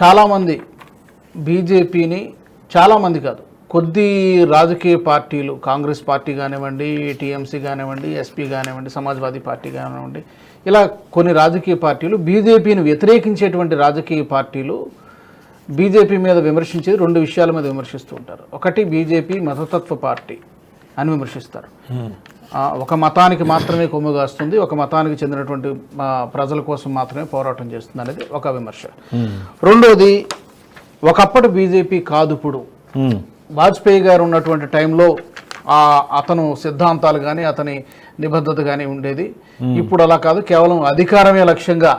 చాలామంది బీజేపీని చాలామంది కాదు కొద్ది రాజకీయ పార్టీలు కాంగ్రెస్ పార్టీ కానివ్వండి టీఎంసీ కానివ్వండి ఎస్పీ కానివ్వండి సమాజ్వాదీ పార్టీ కానివ్వండి ఇలా కొన్ని రాజకీయ పార్టీలు బీజేపీని వ్యతిరేకించేటువంటి రాజకీయ పార్టీలు బీజేపీ మీద విమర్శించేది రెండు విషయాల మీద విమర్శిస్తూ ఉంటారు. ఒకటి బీజేపీ మతతత్వ పార్టీ అని విమర్శిస్తారు. ఒక మతానికి మాత్రమే కొమ్ముగాస్తుంది ఒక మతానికి చెందినటువంటి ప్రజల కోసం మాత్రమే పోరాటం చేస్తుంది అనేది ఒక విమర్శ. రెండోది ఒకప్పటి బీజేపీ కాదు ఇప్పుడు. వాజ్పేయి గారు ఉన్నటువంటి టైంలో ఆ అతను సిద్ధాంతాలు కానీ అతని నిబద్ధత కానీ ఉండేది. ఇప్పుడు అలా కాదు కేవలం అధికారమే లక్ష్యంగా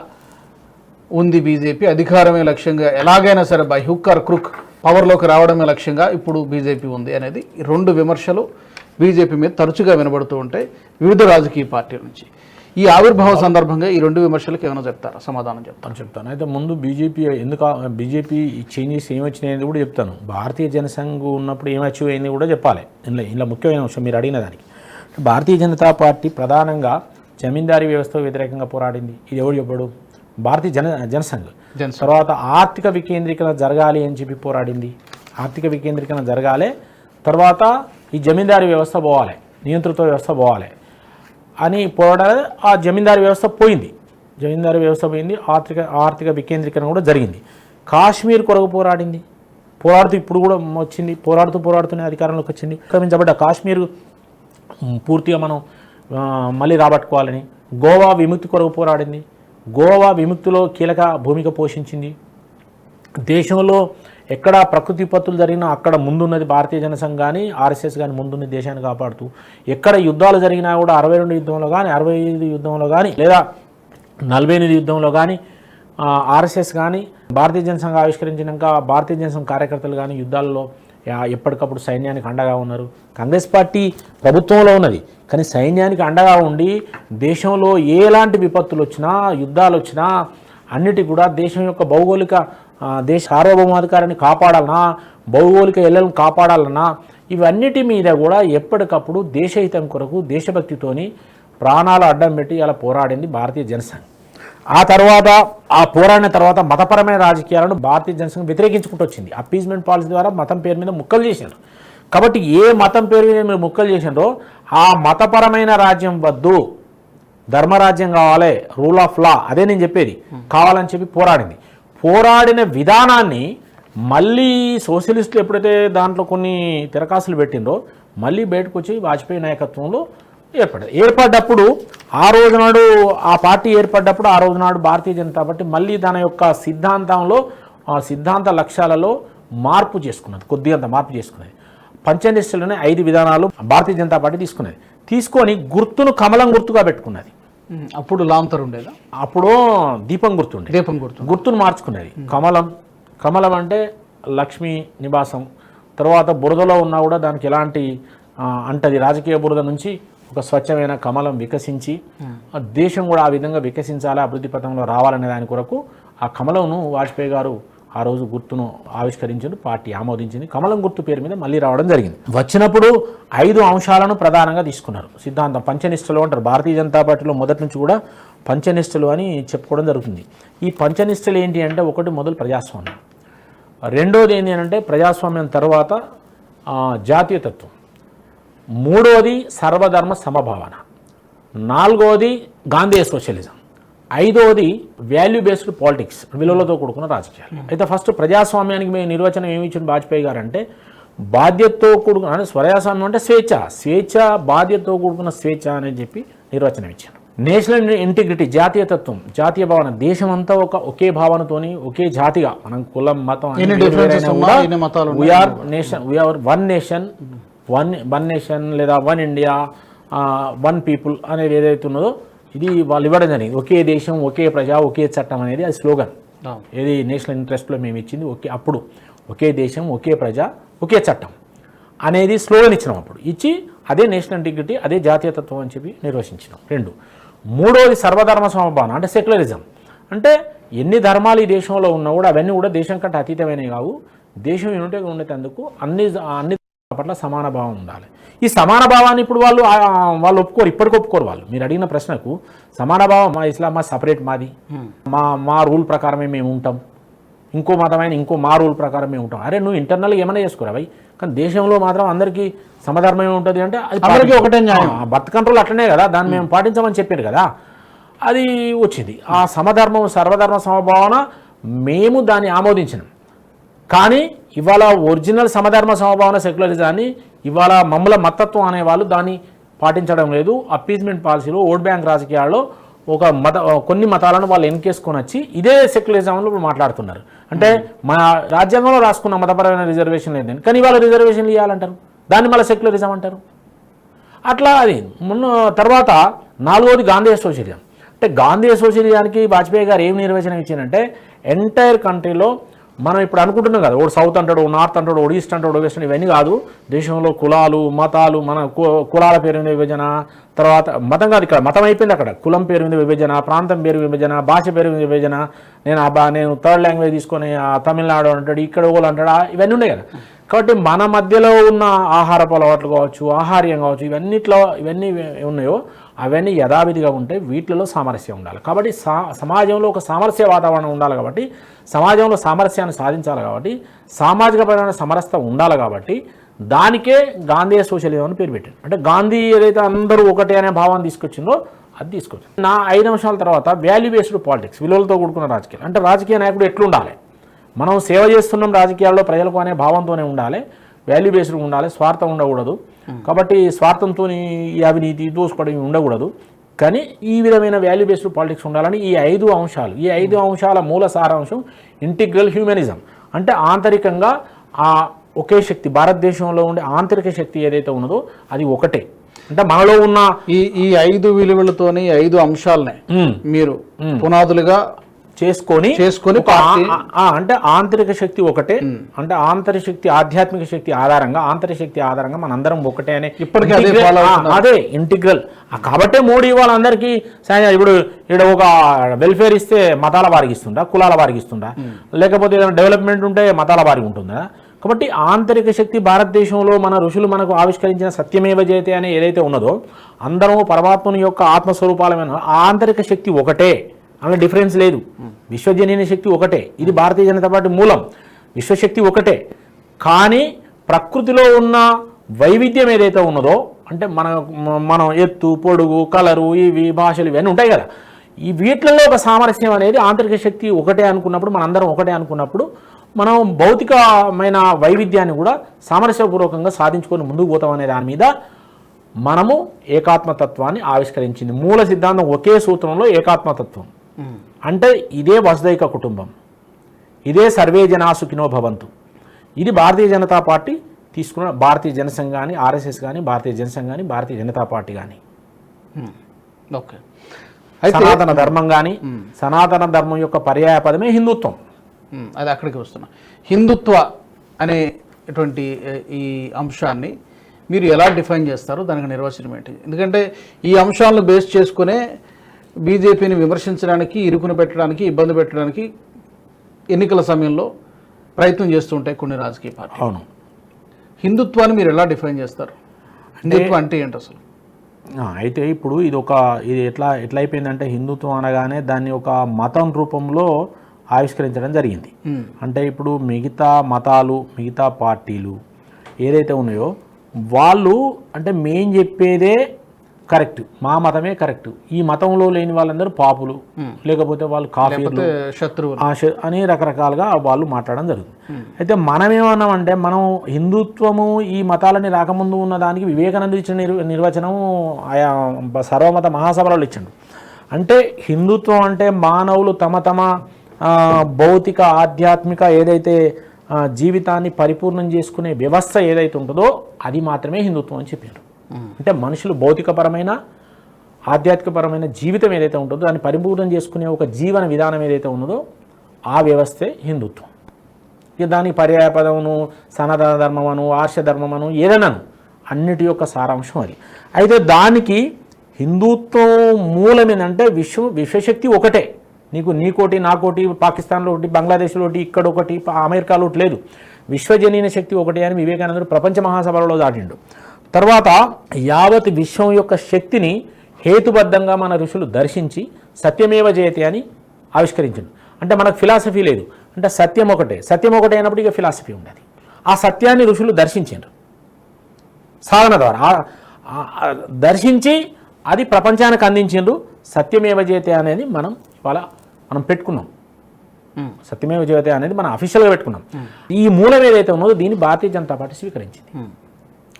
ఉంది బీజేపీ అధికారమే లక్ష్యంగా ఎలాగైనా సరే బై హుక్ ఆర్ క్రుక్ పవర్లోకి రావడమే లక్ష్యంగా ఇప్పుడు బీజేపీ ఉంది అనేది రెండు విమర్శలు. బీజేపీ మీద తరచుగా వినబడుతూ ఉంటాయి వివిధ రాజకీయ పార్టీల నుంచి. ఈ ఆవిర్భావ సందర్భంగా ఈ రెండు విమర్శలకు ఏమైనా చెప్తారా? సమాధానం చెప్తాను చెప్తాను. అయితే ముందు బీజేపీ ఎందుకు బీజేపీ చేంజెస్ ఏమి వచ్చినాయి అనేది కూడా చెప్తాను. భారతీయ జనసంఘ్ ఉన్నప్పుడు ఏం అచీవ్ అయింది కూడా చెప్పాలి. ఇందులో ఇందులో ముఖ్యమైన అంశం మీరు అడిగిన దానికి. భారతీయ జనతా పార్టీ ప్రధానంగా జమీందారీ వ్యవస్థకు వ్యతిరేకంగా పోరాడింది. ఇది ఎవరు చెప్పాడు? భారతీయ జన జనసంఘ్. జనసంఘ్. తర్వాత ఆర్థిక వికేంద్రీకరణ జరగాలి అని చెప్పి పోరాడింది. ఆర్థిక వికేంద్రీకరణ జరగాలి. తర్వాత ఈ జమీందారీ వ్యవస్థ పోవాలి నియంతృత్వ వ్యవస్థ పోవాలి అని పోరాడాలి ఆ జమీందారీ వ్యవస్థ పోయింది. జమీందారీ వ్యవస్థ పోయింది ఆర్థిక ఆర్థిక వికేంద్రీకరణ కూడా జరిగింది. కాశ్మీర్ కొరకు పోరాడింది. పోరాడుతూ ఇప్పుడు కూడా వచ్చింది. పోరాడుతూ పోరాడుతూనే అధికారంలోకి వచ్చింది. క్రమించబడ్డ కాశ్మీర్ పూర్తిగా మనం మళ్ళీ రాబట్టుకోవాలని గోవా విముక్తి కొరకు పోరాడింది. గోవా విముక్తిలో కీలక భూమిక పోషించింది. దేశంలో ఎక్కడ ప్రకృతి విపత్తులు జరిగినా అక్కడ ముందున్నది భారతీయ జనసంఘ కానీ ఆర్ఎస్ఎస్ కానీ ముందున్న దేశాన్ని కాపాడుతూ ఎక్కడ యుద్ధాలు జరిగినా కూడా అరవై రెండు యుద్ధంలో కానీ అరవై ఐదు యుద్ధంలో కానీ లేదా నలభై ఎనిమిది యుద్ధంలో కానీ ఆర్ఎస్ఎస్ కానీ భారతీయ జనసంఘ ఆవిష్కరించినాక భారతీయ జనసంఘ కార్యకర్తలు కానీ యుద్ధాల్లో ఎప్పటికప్పుడు సైన్యానికి అండగా ఉన్నారు. కాంగ్రెస్ పార్టీ ప్రభుత్వంలో ఉన్నది కానీ సైన్యానికి అండగా ఉండి దేశంలో ఎలాంటి విపత్తులు వచ్చినా యుద్ధాలు వచ్చినా అన్నిటి కూడా దేశం యొక్క భౌగోళిక దేశ సార్వభౌమాధికారాన్ని కాపాడాలన్నా భౌగోళిక ఎల్లలను కాపాడాలన్నా ఇవన్నిటి మీద కూడా ఎప్పటికప్పుడు దేశహితం కొరకు దేశభక్తితోని ప్రాణాలు అడ్డం పెట్టి అలా పోరాడింది భారతీయ జనసంఘ్. ఆ తర్వాత ఆ పోరాడిన తర్వాత మతపరమైన రాజకీయాలను భారతీయ జనసంఘం వ్యతిరేకించుకుంటూ వచ్చింది. అప్పీజ్మెంట్ పాలసీ ద్వారా మతం పేరు మీద ముక్కలు చేశారు. కాబట్టి ఏ మతం పేరు మీద మీరు ముక్కలు చేసిండ్రో ఆ మతపరమైన రాజ్యం వద్దు ధర్మరాజ్యం కావాలి రూల్ ఆఫ్ లా అదే నేను చెప్పేది. కావాలని చెప్పి పోరాడింది. పోరాడిన విధానాన్ని మళ్ళీ సోషలిస్టులు ఎప్పుడైతే దాంట్లో కొన్ని తిరకాసులు పెట్టిండ్రో మళ్ళీ బయటకు వచ్చి వాజ్పేయి నాయకత్వంలో ఏర్పడ్డది ఏర్పడ్డప్పుడు ఆ రోజునాడు ఆ పార్టీ ఏర్పడ్డప్పుడు ఆ రోజు నాడు భారతీయ జనతా పార్టీ మళ్ళీ తన యొక్క సిద్ధాంతంలో ఆ సిద్ధాంత లక్ష్యాలలో మార్పు చేసుకున్నది కొద్దిగంత మార్పు చేసుకున్నది. పంచనిష్టలోనే ఐదు విధానాలు భారతీయ జనతా పార్టీ తీసుకున్నది. తీసుకొని గుర్తును కమలం గుర్తుగా పెట్టుకున్నది. అప్పుడు లాంతర్ ఉండేదా? అప్పుడు దీపం గుర్తుండే దీపం గుర్తు గుర్తును మార్చుకునేది. కమలం కమలం అంటే లక్ష్మీ నివాసం. తర్వాత బురదలో ఉన్నా కూడా దానికి ఎలాంటి అంటది. రాజకీయ బురద నుంచి ఒక స్వచ్ఛమైన కమలం వికసించి దేశం కూడా ఆ విధంగా వికసించాలి అభివృద్ధి పథంలో రావాలనే దాని కొరకు ఆ కమలంను వాజ్పేయి గారు ఆ రోజు గుర్తును ఆవిష్కరించింది పార్టీ ఆమోదించింది. కమలం గుర్తు పేరు మీద మళ్ళీ రావడం జరిగింది. వచ్చినప్పుడు ఐదు అంశాలను ప్రధానంగా తీసుకున్నారు. సిద్ధాంతం పంచనిష్టలు అంటారు. భారతీయ జనతా పార్టీలో మొదటి నుంచి కూడా పంచనిష్టలు అని చెప్పుకోవడం జరుగుతుంది. ఈ పంచనిష్టలు ఏంటి అంటే ఒకటి మొదలు ప్రజాస్వామ్యం. రెండోది ఏంటి అంటే ప్రజాస్వామ్యం తర్వాత జాతీయతత్వం. మూడోది సర్వధర్మ సమభావన. నాలుగోది గాంధీ సోషలిజం ఐదోది వాల్యూ బేస్డ్ పాలిటిక్స్ విలువలతో కూడుకున్న రాజకీయాలు. అయితే ఫస్ట్ ప్రజాస్వామ్యానికి మేము నిర్వచనం ఏమి ఇచ్చిన వాజ్పేయి గారు అంటే బాధ్యతతో కూడుకున్న అంటే ప్రజాస్వామ్యం అంటే స్వేచ్ఛ. స్వేచ్ఛ బాధ్యతతో కూడుకున్న స్వేచ్ఛ అని చెప్పి నిర్వచనం ఇచ్చాను నేషనల్ ఇంటిగ్రిటీ జాతీయతత్వం జాతీయ భావన దేశం అంతా ఒక ఒకే భావనతోని ఒకే జాతిగా మనం కులం మతం are nation we are one nation one one nation లేదా వన్ ఇండియా వన్ పీపుల్ అనేది ఏదైతే ఉన్నదో ఇది వాళ్ళు ఇవ్వడం జరిగింది. ఒకే దేశం ఒకే ప్రజ ఒకే చట్టం అనేది అది స్లోగన్. ఏది నేషనల్ ఇంట్రెస్ట్లో మేము ఇచ్చింది ఒకే అప్పుడు ఒకే దేశం ఒకే ప్రజ ఒకే చట్టం అనేది స్లోగన్ ఇచ్చినాం అప్పుడు. ఇచ్చి అదే నేషనల్ ఇంటిగ్రిటీ అదే జాతీయతత్వం అని చెప్పి నిర్వచించినాం. రెండు. మూడోది సర్వధర్మ సమభావన అంటే సెక్యులరిజం అంటే ఎన్ని ధర్మాలు ఈ దేశంలో ఉన్నా కూడా అవన్నీ కూడా దేశం కంటే అతీతమైనవి కావు. దేశం యూనిటీగా ఉండేందుకు అన్ని అన్ని పట్ల సమాన భావం ఉండాలి. ఈ సమాన భావాన్ని ఇప్పుడు వాళ్ళు వాళ్ళు ఒప్పుకోరు ఇప్పటికి ఒప్పుకోరు వాళ్ళు. మీరు అడిగిన ప్రశ్నకు సమాన భావం మా ఇస్లాం మా సపరేట్ మాది. మా మా రూల్ ప్రకారమే మేము ఉంటాం. ఇంకో మతమైన ఇంకో మా రూల్ ప్రకారం మేము ఉంటాం. అరే నువ్వు ఇంటర్నల్గా ఏమైనా చేసుకోరా భయ్? కానీ దేశంలో మాత్రం అందరికీ సమధర్మమే ఉంటుంది అంటే అది అందరికీ ఒకటే బర్త్ కంట్రోల్ అట్లనే కదా దాన్ని మేము పాటించమని చెప్పారు కదా. అది వచ్చింది. ఆ సమధర్మం సర్వధర్మ సమభావన మేము దాన్ని ఆమోదించినాం. కానీ ఇవాళ ఒరిజినల్ సమధర్మ సమభావన సెక్యులరిజాన్ని ఇవాళ మమ్మల మతత్వం అనేవాళ్ళు దాన్ని పాటించడం లేదు. అప్పీజ్మెంట్ పాలసీలో ఓట్ బ్యాంక్ రాజకీయాల్లో ఒక మత కొన్ని మతాలను వాళ్ళు ఎన్కేసుకొని వచ్చి ఇదే సెక్యులరిజంలో ఇప్పుడు మాట్లాడుతున్నారు. అంటే మన రాజ్యాంగంలో రాసుకున్న మతపరమైన రిజర్వేషన్ లేదండి కానీ ఇవాళ రిజర్వేషన్లు ఇవ్వాలంటారు దాన్ని మళ్ళీ సెక్యులరిజం అంటారు. అట్లా అది మొన్న తర్వాత నాలుగోది గాంధీ సోషలిజం అంటే గాంధీ సోషలిజానికి వాజ్పేయి గారు ఏం నిర్వచనం ఇచ్చారంటే ఎంటైర్ కంట్రీలో మనం ఇప్పుడు అనుకుంటున్నాం కదా ఓడు సౌత్ అంటాడు ఓ నార్త్ అంటాడు ఓడు ఈస్ట్ అంటాడు వెస్ట్ ఇవన్నీ కాదు. దేశంలో కులాలు మతాలు మన కు- కులాల పేరు మీద విభజన తర్వాత మతం కాదు ఇక్కడ మతం అయిపోయింది అక్కడ. కులం పేరు మీద విభజన ప్రాంతం పేరు విభజన భాష పేరు మీద విభజన. నేను బా నేను థర్డ్ లాంగ్వేజ్ తీసుకొని తమిళనాడు అంటాడు ఇక్కడ ఓలు అంటాడు ఇవన్నీ ఉన్నాయి కదా. కాబట్టి మన మధ్యలో ఉన్న ఆహారపు అలవాట్లు కావచ్చు ఆహార్యం కావచ్చు ఇవన్నిట్లో ఇవన్నీ ఉన్నాయో. అవన్నీ యథావిధిగా ఉంటే వీటిలో సామరస్యం ఉండాలి. కాబట్టి సా సమాజంలో ఒక సామరస్య వాతావరణం ఉండాలి కాబట్టి సమాజంలో సామరస్యాన్ని సాధించాలి కాబట్టి సామాజికపరమైన సమరస్త ఉండాలి కాబట్టి దానికే గాంధీ సోషలిజం అని పేరు పెట్టాడు అంటే గాంధీ ఏదైతే అందరూ ఒకటే అనే భావాన్ని తీసుకొచ్చిందో అది తీసుకొచ్చింది నా ఐదు నిమిషాల తర్వాత వాల్యూ బేస్డ్ పాలిటిక్స్ విలువలతో కూడుకున్న రాజకీయాలు. అంటే రాజకీయ నాయకుడు ఎట్లుండాలి? మనం సేవ చేస్తున్నాం రాజకీయాల్లో ప్రజలకు అనే భావంతోనే ఉండాలి. వాల్యూ బేస్డ్ ఉండాలి స్వార్థం ఉండకూడదు. కాబట్టి స్వార్థంతో ఈ అవినీతి దోసుకోవడం ఉండకూడదు. కానీ ఈ విధమైన వాల్యూ బేస్డ్ పాలిటిక్స్ ఉండాలని ఈ ఐదు అంశాలు ఈ ఐదు అంశాల మూల సారాంశం ఇంటిగ్రల్ హ్యూమనిజం. అంటే ఆంతరికంగా ఆ ఒకే శక్తి భారతదేశంలో ఉండే ఆంతరిక శక్తి ఏదైతే ఉన్నదో అది ఒకటే. అంటే మనలో ఉన్న ఈ ఈ ఐదు విలువలతోని ఐదు అంశాలనే మీరు పునాదులుగా చేసుకొని చేసుకొని అంటే ఆంతరిక శక్తి ఒకటే. అంటే ఆంతరిక శక్తి ఆధ్యాత్మిక శక్తి ఆధారంగా ఆంతరిక శక్తి ఆధారంగా మనందరం ఒకటే అనే ఇప్పటికీ అదే ఇంటిగ్రల్- కాబట్టే మోడీ వాళ్ళందరికీ సాయం ఇప్పుడు ఇక్కడ ఒక వెల్ఫేర్ ఇస్తే మతాల వారికి ఇస్తుందా కులాల వారికి ఇస్తుందా? లేకపోతే ఏదైనా డెవలప్మెంట్ ఉంటే మతాల వారికి ఉంటుందా? కాబట్టి ఆంతరిక శక్తి భారతదేశంలో మన ఋషులు మనకు ఆవిష్కరించిన సత్యమేవ జయతే అనే ఏదైతే ఉన్నదో అందరము పరమాత్మని యొక్క ఆత్మస్వరూపాలమైన ఆంతరిక శక్తి ఒకటే. అందులో డిఫరెన్స్ లేదు. విశ్వజనీయ శక్తి ఒకటే. ఇది భారతీయ జనతా పార్టీ మూలం. విశ్వశక్తి ఒకటే. కానీ ప్రకృతిలో ఉన్న వైవిధ్యం ఏదైతే ఉన్నదో అంటే మన మనం ఎత్తు పొడుగు కలరు ఇవి భాషలు ఇవన్నీ ఉంటాయి కదా. ఈ వీటిలలో ఒక సామరస్యం అనేది ఆంతరిక శక్తి ఒకటే అనుకున్నప్పుడు మనందరం ఒకటే అనుకున్నప్పుడు మనం భౌతికమైన వైవిధ్యాన్ని కూడా సామరస్యపూర్వకంగా సాధించుకొని ముందుకు పోతాం అనే దాని మీద మనము ఏకాత్మతత్వాన్ని ఆవిష్కరించింది. మూల సిద్ధాంతం ఒకే సూత్రంలో ఏకాత్మతత్వం. అంటే ఇదే వసుదైక కుటుంబం. ఇదే సర్వే జనా సుఖినో భవంతు. ఇది భారతీయ జనతా పార్టీ తీసుకున్న భారతీయ జనసంఘ కానీ ఆర్ఎస్ఎస్ కానీ భారతీయ జనసంఘ కానీ భారతీయ జనతా పార్టీ కానీ ఓకే. సనాతన ధర్మం కానీ సనాతన ధర్మం యొక్క పర్యాయ పదమే హిందుత్వం. అది అక్కడికి వస్తున్నా. హిందుత్వ అనేటువంటి ఈ అంశాన్ని మీరు ఎలా డిఫైన్ చేస్తారు దానికి నిర్వచనం ఏంటి? ఎందుకంటే ఈ అంశాలను బేస్ చేసుకునే బీజేపీని విమర్శించడానికి ఇరుకుని పెట్టడానికి ఇబ్బంది పెట్టడానికి ఎన్నికల సమయంలో ప్రయత్నం చేస్తుంటాయి కొన్ని రాజకీయ పార్టీ అవును. హిందుత్వాన్ని మీరు ఎలా డిఫైన్ చేస్తారు? హిందుత్వం అంటే ఏంటి అసలు? అయితే ఇప్పుడు ఇది ఒక ఇది ఎట్లా ఎట్లా అయిపోయిందంటే హిందుత్వం అనగానే దాన్ని ఒక మతం రూపంలో ఆవిష్కరించడం జరిగింది. అంటే ఇప్పుడు మిగతా మతాలు మిగతా పార్టీలు ఏదైతే ఉన్నాయో వాళ్ళు అంటే మేం చెప్పేదే కరెక్ట్. మా మతమే కరెక్ట్. ఈ మతంలో లేని వాళ్ళందరూ పాపులు. లేకపోతే వాళ్ళు కాఫీలు ఆశ అని రకరకాలుగా వాళ్ళు మాట్లాడడం జరుగుతుంది. అయితే మనం ఏమన్నామంటే మనం హిందుత్వము ఈ మతాలని రాకముందు ఉన్న దానికి వివేకానంద ఇచ్చిన నిర్ నిర్వచనం ఆయా సర్వమత మహాసభలలో ఇచ్చిండు. అంటే హిందుత్వం అంటే మానవులు తమ తమ భౌతిక ఆధ్యాత్మిక ఏదైతే జీవితాన్ని పరిపూర్ణం చేసుకునే వ్యవస్థ ఏదైతే ఉంటుందో అది మాత్రమే హిందుత్వం అని చెప్పారు అంటే మనుషులు భౌతికపరమైన ఆధ్యాత్మికపరమైన జీవితం ఏదైతే ఉంటుందో దాన్ని పరిపూర్ణం చేసుకునే ఒక జీవన విధానం ఏదైతే ఉన్నదో ఆ వ్యవస్థే హిందుత్వం. ఇక దానికి పర్యాయ పదమును సనాతన ధర్మమను ఆర్ష ధర్మమను ఏదైనాను అన్నిటి యొక్క సారాంశం అది. అయితే దానికి హిందుత్వం మూలమేనంటే విశ్వ విశ్వశక్తి ఒకటే. నీకు నీకోటి నాకోటి పాకిస్తాన్లో ఒకటి బంగ్లాదేశ్లో ఒకటి ఇక్కడ ఒకటి అమెరికాలో ఒకటి లేదు. విశ్వజనీన శక్తి ఒకటి అని వివేకానందుడు ప్రపంచ మహాసభలలో దాటిండు. తర్వాత యావత్ విశ్వం యొక్క శక్తిని హేతుబద్ధంగా మన ఋషులు దర్శించి సత్యమేవ జయతే అని ఆవిష్కరించిండు. అంటే మనకు ఫిలాసఫీ లేదు. అంటే సత్యం ఒకటే. సత్యం ఒకటే అయినప్పుడు ఇక ఫిలాసఫీ ఉండదు. ఆ సత్యాన్ని ఋషులు దర్శించారు. సాధన ద్వారా. దర్శించి అది ప్రపంచానికి అందించిండ్రు. సత్యమేవ జయతే అనేది మనం ఇవాళ మనం పెట్టుకున్నాం. సత్యమేవ జయతే అనేది మనం అఫీషియల్గా పెట్టుకున్నాం. ఈ మూలం ఏదైతే ఉన్నదో దీన్ని భారతీయ జనతా పార్టీ స్వీకరించింది.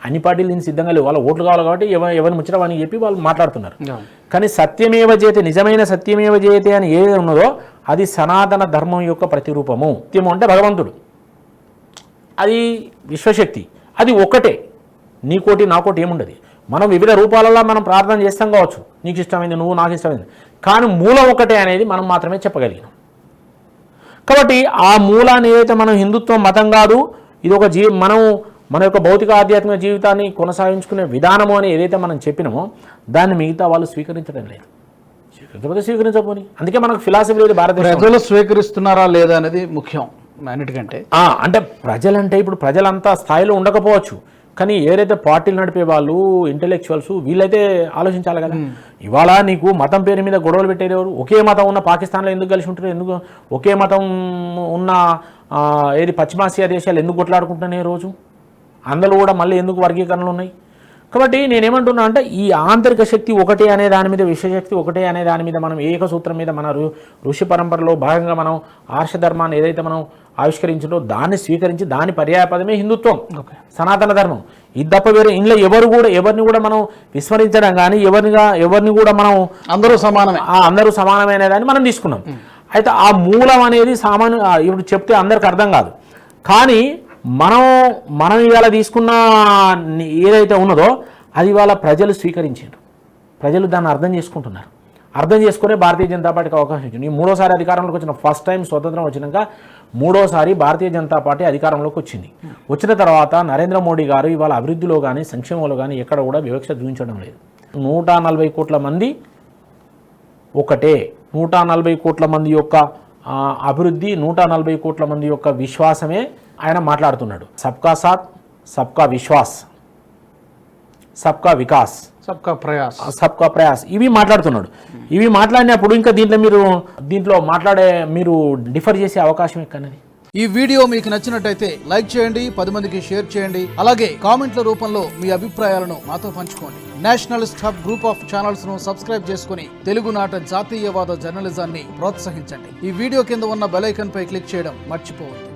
అన్ని పార్టీలు దీనికి సిద్ధంగా లేవు. వాళ్ళ ఓట్లు కావాలి కాబట్టి ఎవ- ఎవరిని ముచ్చడం అని చెప్పి వాళ్ళు మాట్లాడుతున్నారు. కానీ సత్యమేవ జయతే నిజమైన సత్యమేవ జయతే అని ఏది ఉన్నదో అది సనాతన ధర్మం యొక్క ప్రతిరూపము. సత్యము అంటే భగవంతుడు. అది విశ్వశక్తి. అది ఒక్కటే. నీకోటి నాకోటి ఏముండదు. మనం వివిధ రూపాలలో మనం ప్రార్థన చేస్తాం కావచ్చు. నీకు ఇష్టమైంది నువ్వు నాకు ఇష్టమైంది. కానీ మూలం ఒకటే అనేది మనం మాత్రమే చెప్పగలిగినాం. కాబట్టి ఆ మూలాన్ని ఏదైతే మనం హిందుత్వం మతం కాదు ఇది ఒక జీ మనం మన యొక్క భౌతిక ఆధ్యాత్మిక జీవితాన్ని కొనసాగించుకునే విధానము అని ఏదైతే మనం చెప్పినామో దాన్ని మిగతా వాళ్ళు స్వీకరించడం లేదు. స్వీకరించకపోతే స్వీకరించకపోని. అందుకే మనకు ఫిలాసఫీ లేదు భారతదేశం ప్రజలు స్వీకరిస్తున్నారా లేదా అనేది ముఖ్యం అన్నిటికంటే. అంటే ప్రజలంటే ఇప్పుడు ప్రజలంతా స్థాయిలో ఉండకపోవచ్చు. కానీ ఏదైతే పార్టీలు నడిపే వాళ్ళు ఇంటెలెక్చువల్స్ వీళ్ళైతే ఆలోచించాలి కదా. ఇవాళ నీకు మతం పేరు మీద గొడవలు పెట్టేది ఎవరు? ఒకే మతం ఉన్న పాకిస్తాన్లో ఎందుకు కలిసి ఉంటారు ఎందుకు ఒకే మతం ఉన్న ఏది పశ్చిమాసియా దేశాలు ఎందుకు కొట్లాడుకుంటున్నాయి రోజు? అందులో కూడా మళ్ళీ ఎందుకు వర్గీకరణలు ఉన్నాయి? కాబట్టి నేనేమంటున్నా అంటే ఈ ఆంతరిక శక్తి ఒకటే అనే దాని మీద విశ్వశక్తి ఒకటే అనే దాని మీద మనం ఏక సూత్రం మీద మన ఋషి పరంపరలో భాగంగా మనం ఆర్షధర్మాన్ని ఏదైతే మనం ఆవిష్కరించిందో దాన్ని స్వీకరించి దాని పర్యాయపదమే హిందుత్వం. సనాతన ధర్మం. ఇది తప్ప వేరే ఇంట్లో ఎవరు కూడా ఎవరిని కూడా మనం విస్మరించడం కానీ ఎవరినిగా ఎవరిని కూడా మనం అందరూ సమానమే. ఆ అందరూ సమానమైన దాన్ని మనం తీసుకున్నాం. అయితే ఆ మూలం అనేది సామాన్య ఇప్పుడు చెప్తే అందరికి అర్థం కాదు. కానీ మనం మనం ఇవాళ తీసుకున్న ఏదైతే ఉన్నదో అది ఇవాళ ప్రజలు స్వీకరించారు. ప్రజలు దాన్ని అర్థం చేసుకుంటున్నారు. అర్థం చేసుకునే భారతీయ జనతా పార్టీకి అవకాశం ఇచ్చింది. ఈ మూడోసారి అధికారంలోకి వచ్చిన ఫస్ట్ టైం స్వతంత్రం వచ్చినాక మూడోసారి భారతీయ జనతా పార్టీ అధికారంలోకి వచ్చింది. వచ్చిన తర్వాత నరేంద్ర మోడీ గారు ఇవాళ అభివృద్ధిలో కానీ సంక్షేమంలో కానీ ఎక్కడ కూడా వివక్ష చూపించడం లేదు. నూట నలభై కోట్ల మంది ఒకటే. నూట నలభై కోట్ల మంది యొక్క అభివృద్ధి నూట నలభై కోట్ల మంది యొక్క విశ్వాసమే ఆయన మాట్లాడుతున్నాడు. సబ్కా సాత్ సబ్కా విశ్వాస్ సబ్కా వికాస్. సబ్కా ప్రయాస్. సబ్కా ప్రయాస్. ఇవి మాట్లాడుతున్నాడు. ఇవి మాట్లాడినప్పుడు ఇంకా దీంట్లో మీరు దీంట్లో మాట్లాడే మీరు డిఫర్ చేసే అవకాశం ఎక్కడది ఈ వీడియో మీకు నచ్చినట్టయితే లైక్ చేయండి పది మందికి షేర్ చేయండి. అలాగే కామెంట్ల రూపంలో మీ అభిప్రాయాలను మాతో పంచుకోండి. నేషనలిస్ట్ హబ్ గ్రూప్ ఆఫ్ ఛానల్స్ను సబ్స్క్రైబ్ చేసుకుని తెలుగునాట జాతీయవాద జర్నలిజాన్ని ప్రోత్సహించండి. ఈ వీడియో కింద ఉన్న బెల్ ఐకాన్ పై క్లిక్ చేయడం మర్చిపోవద్దు.